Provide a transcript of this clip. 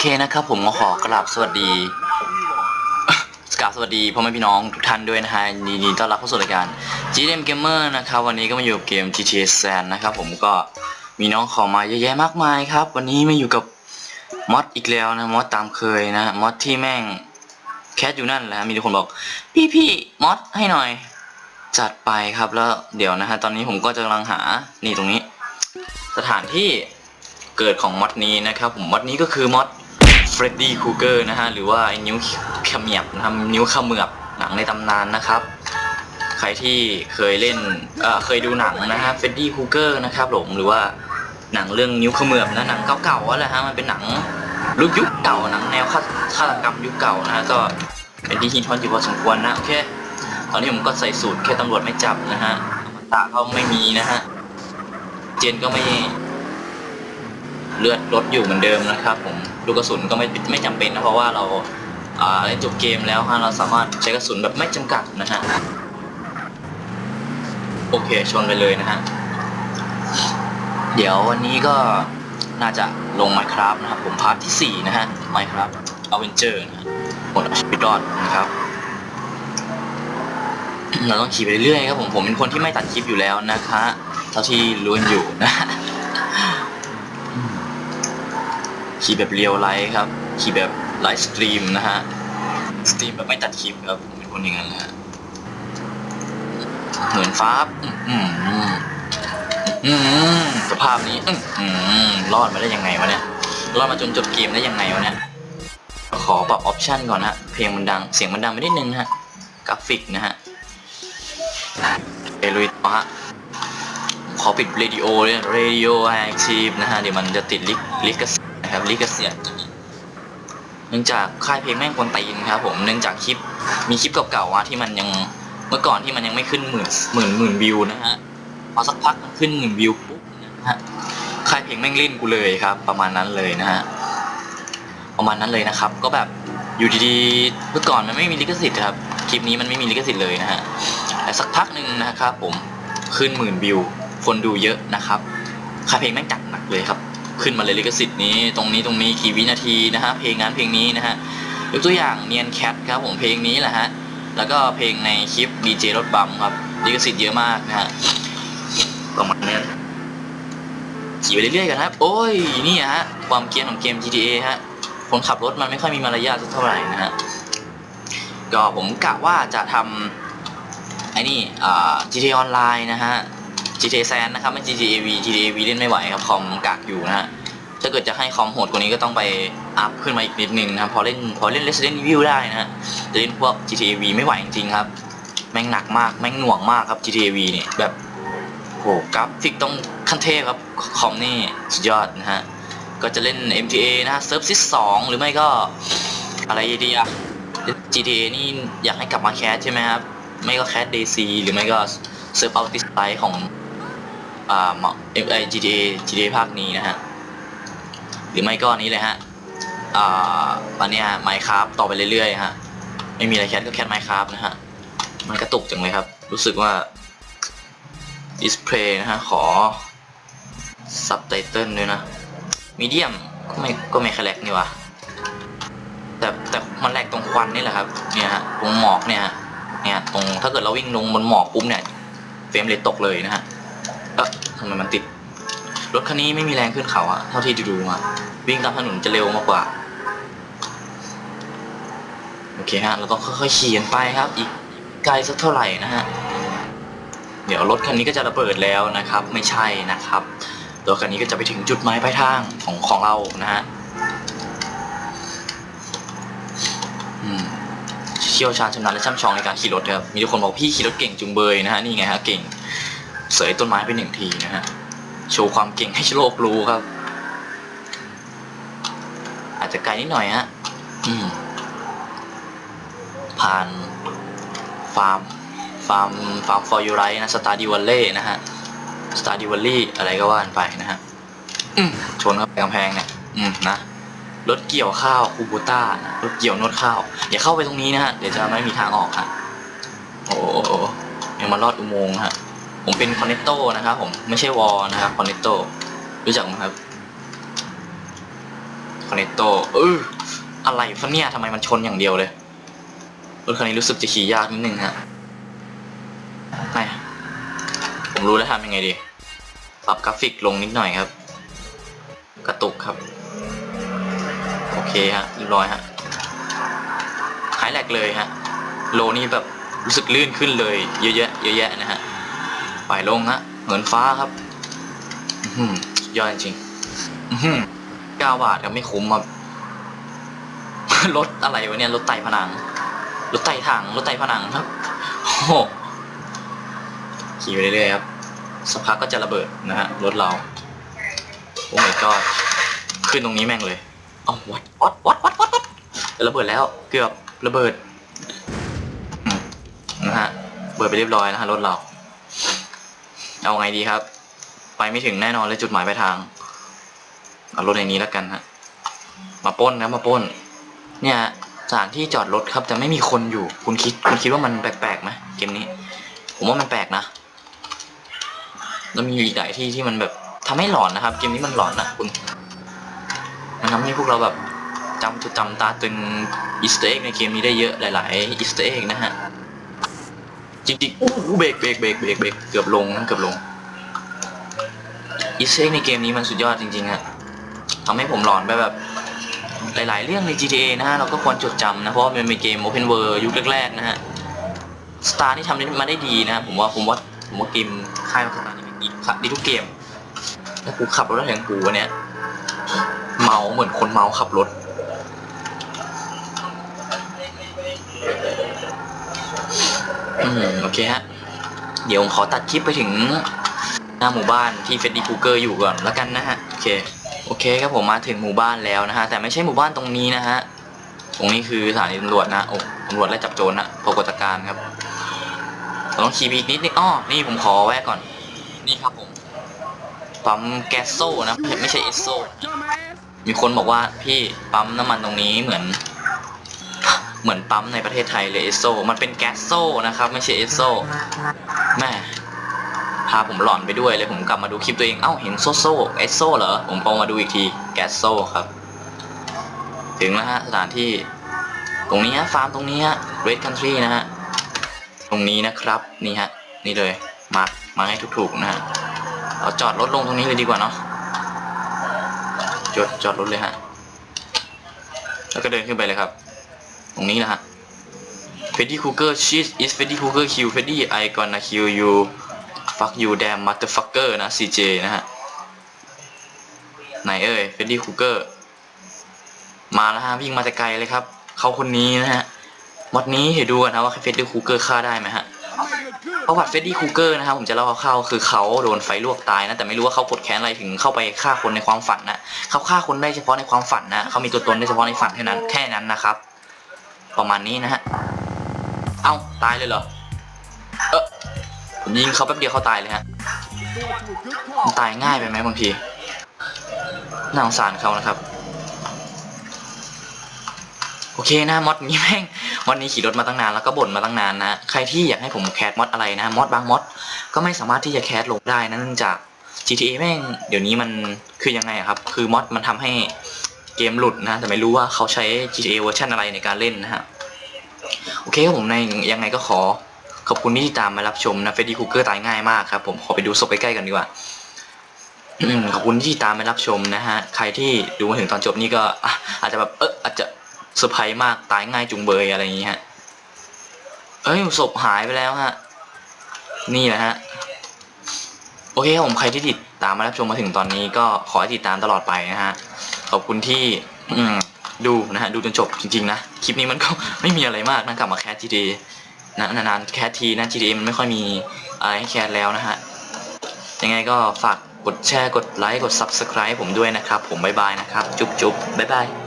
เคนะครับผมก็ขอกราบสวัสดีกราบสวัสดีพ่อแม่พี่น้องทุกท่านด้วยนะฮะยินดีต้อนรับเข้าสู่รายการ GDM Gamer นะครับวันนี้ก็มาอยู่เกม GTA San นะครับผมก็มีน้องขอมาเยอะแยะมากมายครับ วันนี้มาอยู่กับมอดอีกแล้วนะมอดตามเคยนะมอดที่แม่งแคสอยู่นั่นแหละมีทุกคนบอก พี่พี่มอดให้หน่อย จัดไปครับแล้วเดี๋ยวนะฮะตอนนี้ผมก็จะกำลังหานี่ตรงนี้ สถานที่เกิดของมอดนี้นะครับผมมอดนี้ก็คือมอด ฟรดดี้คูเกอร์นะฮะหรือว่าไอ้นิ้วขมียบนะครับนิ้วขมือบหนังในตำนานนะครับ ใครที่เคยเล่นเอ่อเคยดูหนังนะฮะเฟรดดี้คูเกอร์นะครับผมหรือว่าหนังเรื่องนิ้วขมือบนะหนังเก่าๆอะแหละฮะมันเป็นหนังลุคยุคเก่าหนังแนวฆาตกรรมยุคเก่านะฮะก็เป็นที่ฮิตฮอตอยู่พอสมควรนะโอเคตอนนี้ผมก็ใส่สูตรแค่ตำรวจไม่จับนะฮะอมตะก็ไม่มีนะฮะเจนก็ไม่ เลือดลดอยู่เหมือนเดิมนะครับ ผมลูกกระสุนก็ไม่ไม่จำเป็นนะเพราะว่าเราเล่นจบเกมแล้วฮะเราสามารถใช้กระสุนแบบไม่จำกัดนะฮะโอเคชนไปเลยนะฮะเดี๋ยววันนี้ก็น่าจะลง Minecraft นะครับผมพาร์ทที่ 4 นะฮะ Minecraft Avenger นะฮะหมดชีวิตรอดนะครับ เราต้องขี่ไปเรื่อยๆครับผมผมเป็นคนที่ไม่ตัดคลิปอยู่แล้วนะคะ เท่าที่รู้กันอยู่นะ ขี่แบบเรียวไลท์ครับ ขี่แบบไลฟ์สตรีมนะฮะ สตรีมแบบไม่ตัดคลิปครับเป็นคนอย่างนั้นนะฮะเหมือนฟ้าอืมอืมสภาพนี้ อืมรอดมาได้ยังไงวะเนี่ย รอดมาจนจบเกมได้ยังไงวะเนี่ย ขอปรับออปชันก่อนฮะ เพลงมันดัง เสียงมันดังไปนิดนึงนะฮะ กราฟิกนะฮะไปลุยต่อฮะขอปิดเรดิโอเลยเรดิโอแอคทีฟนะฮะ เดี๋ยวมันจะติดลิขลิขสิทธิ์นะครับ ลิขสิทธิ์เนื่องจากค่ายเพลงแม่งคนตีนครับผมเนื่องจากคลิปมีคลิปเก่าๆอะที่มันยังเมื่อก่อนที่มันยังไม่ขึ้นหมื่นหมื่นหมื่นวิวนะฮะพอสักพักมันขึ้นหมื่นวิวปุ๊บนะฮะค่ายเพลงแม่งเล่นกูเลยครับ ประมาณนั้นเลยนะฮะประมาณนั้นเลยนะครับ ก็แบบอยู่ดีๆเมื่อก่อนมันไม่มีลิขสิทธิ์ครับคลิปนี้มันไม่มีลิขสิทธิ์เลยนะฮะแต่สักพักหนึ่งนะครับผมขึ้นหมื่นวิวคนดูเยอะนะครับค่ายเพลงแม่งจัดหนักเลยครับ ขึ้นมาเลยลิขสิทธิ์นี้ตรงนี้ตรงนี้กี่วินาทีนะฮะเพลงนั้นเพลงนี้นะฮะยกตัวอย่างเนียนแคทครับผมเพลงนี้แหละฮะแล้วก็เพลงในคลิปดีเจรถบัมครับลิขสิทธิ์เยอะมากนะฮะประมาณนี้ขี่ไปเรื่อยๆกันครับ โอ้ยนี่ฮะความเกรียนของเกม GTA ฮะคนขับรถมันไม่ค่อยมีมารยาทสักเท่าไหร่นะฮะก็ผมกะว่าจะทำไอ้นี่อ่า GTA ออนไลน์นะฮะ GTA San นะครับไม่ GTA V GTA V เล่นไม่ไหวครับคอมกากอยู่นะฮะถ้าเกิดจะให้คอมโหดกว่านี้ก็ต้องไปอัพขึ้นมาอีกนิดนึงนะครับพอเล่นพอเล่น Resident Evil ได้นะฮะเล่นพวก GTA V ไม่ไหวจริงๆครับ แม่งหนักมากแม่งหน่วงมากครับ GTA V เนี่ยแบบโหกราฟิกต้องขั้นเทพครับคอมนี่สุดยอดนะฮะก็จะเล่น MTA นะฮะเซิร์ฟซิสสองหรือไม่ก็อะไรดีอะ GTA นี่อยากให้กลับมาแคสใช่ไหมครับ ไม่ก็แคส DC หรือไม่ก็เซิร์ฟเอาติสไลท์ของ อ่าเอ็มไอ GTA GTA ภาคนี้นะฮะ หรือไม่ก็อันนี้เลยฮะ อ่าอันเนี้ยไมค์ครับต่อไปเรื่อยๆฮะ ไม่มีอะไรแคสก็แคสไมค์ครับนะฮะ มันกระตุกจังเลยครับ รู้สึกว่าดิสเพลย์นะฮะ ขอซับไตเติลด้วยนะมีเดียมก็ไม่ก็ไม่คาแลกนี่วะแต่แต่มันแหลกตรงควันนี่แหละครับ เนี่ยฮะตรงหมอกเนี่ยฮะเนี่ยตรงถ้าเกิดเราวิ่งลงบนหมอกปุ๊บเนี่ยเฟรมเรทตกเลยนะฮะ ทำไมมันติด รถคันนี้ไม่มีแรงขึ้นเขาอะเท่าที่ดูมา วิ่งตามถนนจะเร็วมากกว่า โอเคฮะ เราต้องค่อยๆขี่กันไปครับ อีกไกลสักเท่าไหร่นะฮะ เดี๋ยวรถคันนี้ก็จะระเบิดแล้วนะครับ ไม่ใช่นะครับ รถคันนี้ก็จะไปถึงจุดหมายปลายทางของของเรานะฮะเชี่ยวชาญชำนาญและช่ำชองในการขี่รถครับ มีทุกคนบอกพี่ขี่รถเก่งจุงเบยนะฮะ นี่ไงฮะเก่ง เสยต้นไม้ไปหนึ่งทีนะฮะ โชว์ความเก่งให้โลกรู้ครับ อาจจะไกลนิดหน่อยฮะอืมผ่านฟาร์มฟาร์มฟาร์มฟอร์ยูไรนะสตาร์ดิวัลเล่นะฮะสตาร์ดิวัลลี่อะไรก็ว่ากันไปนะฮะอืมชนเข้าไปกำแพงเนี่ยอืมนะรถเกี่ยวข้าวคูบูต้ารถเกี่ยวนวดข้าวอย่าเข้าไปตรงนี้นะฮะเดี๋ยวจะไม่มีทางออกฮะโอ้โหยังมาลอดอุโมงค์ฮะ ผมเป็นคอนเนตโตนะครับผมไม่ใช่วอลนะครับคอนเนตโตรู้จักไหมครับคอนเนตโตเอออะไรฟะเนี่ยทำไมมันชนอย่างเดียวเลยรถคันนี้รู้สึกจะขี่ยากนิดนึงฮะไม่ผมรู้แล้วทำยังไงดีปรับกราฟิกลงนิดหน่อยครับ กระตุกครับ โอเคฮะเรียบร้อยฮะหายแหลกเลยฮะโลนี่แบบรู้สึกลื่นขึ้นเลย เยอะแยะเยอะแยะนะฮะ ปล่อยลงฮะเหมือนฟ้าครับอื้อหือยอดจริงอื้อหือเก้าบาทครับไม่คุ้มครับรถอะไรวะเนี่ยรถไต่ผนังรถไต่ถังรถไต่ผนังครับโอ้โหขี่ไปเรื่อยๆครับสักพักก็จะระเบิดนะฮะรถเราโอ้ my god ขึ้นตรงนี้แม่งเลยเอาวัดวัดวัดวัดวัดวัดระเบิดแล้ว เกือบระเบิดนะฮะเบิดไปเรียบร้อยนะฮะรถเรา เอาไงดีครับ ไปไม่ถึงแน่นอนเลยจุดหมายปลายทาง เอารถในนี้แล้วกันฮะ มาป้นนะมาป้น เนี่ยสถานที่จอดรถครับ แต่ไม่มีคนอยู่ คุณคิดคุณคิดว่ามันแปลกๆไหมเกมนี้ ผมว่ามันแปลกนะแล้วมีอีกหลายที่ที่มันแบบทำให้หลอนนะครับ เกมนี้มันหลอนนะคุณ มันทำให้พวกเราแบบจำจุดจำตาตึงอีสเต์เอ็กในเกมนี้ได้เยอะหลายๆอีสเต์เอ็กนะฮะ จริงๆอู้หูเบรกเบรกเบรกเบรกเบรกเกือบลงนะเกือบลงอีเตอร์เอ็กในเกมนี้มันสุดยอดจริงๆฮะทำให้ผมหลอนไปแบบ หลายๆเรื่องใน GTA นะฮะ เราก็ควรจดจำนะ เพราะว่ามันเป็นเกม Open World ยุคแรกๆนะฮะ Star ที่ทำมาได้ดีนะ ผมว่าผมว่าผมว่าเกมค่าย Star นี่ดีครับดีทุกเกม แล้วกูขับรถได้ถึงกูเนี่ย เมาเหมือนคนเมาขับรถ อืมโอเคฮะ เดี๋ยวผมขอตัดคลิปไปถึงหน้าหมู่บ้านที่เฟดดี้คูเกอร์อยู่ก่อนแล้วกันนะฮะ โอเค โอเคครับผมมาถึงหมู่บ้านแล้วนะฮะ แต่ไม่ใช่หมู่บ้านตรงนี้นะฮะ ตรงนี้คือสถานีตำรวจนะ โอ้ตำรวจไล่จับโจรนะปรากฏการณ์ครับเราต้องขี่ไปอีกนิดนึงอ้อนี่ผมขอแวะก่อน นี่ครับผม ปั๊มแก๊สโซ่นะ ไม่ใช่เอสโซ มีคนบอกว่าพี่ปั๊มน้ำมันตรงนี้เหมือน เหมือนปั๊มในประเทศไทยเลยเอสโซมันเป็นแก๊สโซ่นะครับไม่ใช่เอสโซแม่พาผมหลอนไปด้วยเลยผมกลับมาดูคลิปตัวเองเอ้าเห็นโซโซเอสโซเหรอผมพอมาดูอีกทีแก๊สโซครับ ถึงแล้วฮะสถานที่ ตรงนี้ฮะฟาร์มตรงนี้ฮะ Red Country นะฮะตรงนี้นะครับนี่ฮะนี่เลยมามาให้ถูกๆนะฮะเราจอดรถลงตรงนี้เลยดีกว่าเนาะจอดจอดรถเลยฮะแล้วก็เดินขึ้นไปเลยครับ ตรงนี้นะฮะ Freddy Krueger cheat is Freddy Krueger kill Freddy I gonna kill you fuck you damn motherfucker นะ CJ นะฮะไหนเอ่ย Freddy Krueger มาแล้วฮะวิ่งมาแต่ไกลเลยครับ เขาคนนี้นะฮะมอดนี้เดี๋ยวดูกันนะว่า Freddy Krueger ฆ่าได้ไหมฮะประวัติเฟดดี้คูเกอร์นะครับผมจะเล่าคร่าวๆคือเขาโดนไฟลวกตายนะแต่ไม่รู้ว่าเขากดแค้นอะไรถึงเข้าไปฆ่าคนในความฝันนะเขาฆ่าคนได้เฉพาะในความฝันนะเขามีตัวตนได้เฉพาะในฝันเท่านั้นแค่นั้นนะครับ ประมาณนี้นะฮะ เอ้าตายเลยเหรอ เออผมยิงเขาแป๊บเดียวเขาตายเลยฮะมันตายง่ายไปไหมบางที น่าสงสารเขานะครับ โอเคนะมอดนี้แม่งมอดนี้ขี่รถมาตั้งนานแล้วก็บ่นมาตั้งนานนะ ใครที่อยากให้ผมแคสมอดอะไรนะมอดบางมอดก็ไม่สามารถที่จะแคสลงได้นะเนื่องจาก GTA แม่งเดี๋ยวนี้มันคือยังไงอะครับ คือมอดมันทำให้ เกมหลุดนะ แต่ไม่รู้ว่าเขาใช้ GTA เวอร์ชันอะไรในการเล่นนะฮะ โอเคครับผมในยังไงก็ขอขอบคุณที่ติดตามมารับชมนะเฟดดี้คูเกอร์ตายง่ายมากครับผมขอไปดูศพใกล้ๆกันดีกว่าขอบคุณที่ติดตามมารับชมนะฮะ ใครที่ดูมาถึงตอนจบนี่ก็อาจจะแบบเอออาจจะเซอร์ไพรส์มากตายง่ายจุงเบยอะไรอย่างงี้ฮะ เอ้ยศพหายไปแล้วฮะ นี่แหละฮะ โอเคผมใครที่ติดตามมารับชมมาถึงตอนนี้ก็ขอให้ติดตามตลอดไปนะฮะ ขอบคุณที่ดูนะฮะดูจนจบจริงๆนะคลิปนี้มันก็ไม่มีอะไรมากนะกลับมาแคส GTA นะนานๆแคสทีนะ GTA มันไม่ค่อยมีอะไรให้แคสแล้วนะฮะยังไงก็ฝากกดแชร์กดไลค์กด Subscribe ผมด้วยนะครับ ผมบ๊ายบายนะครับ จุ๊บจุ๊บบ๊ายบาย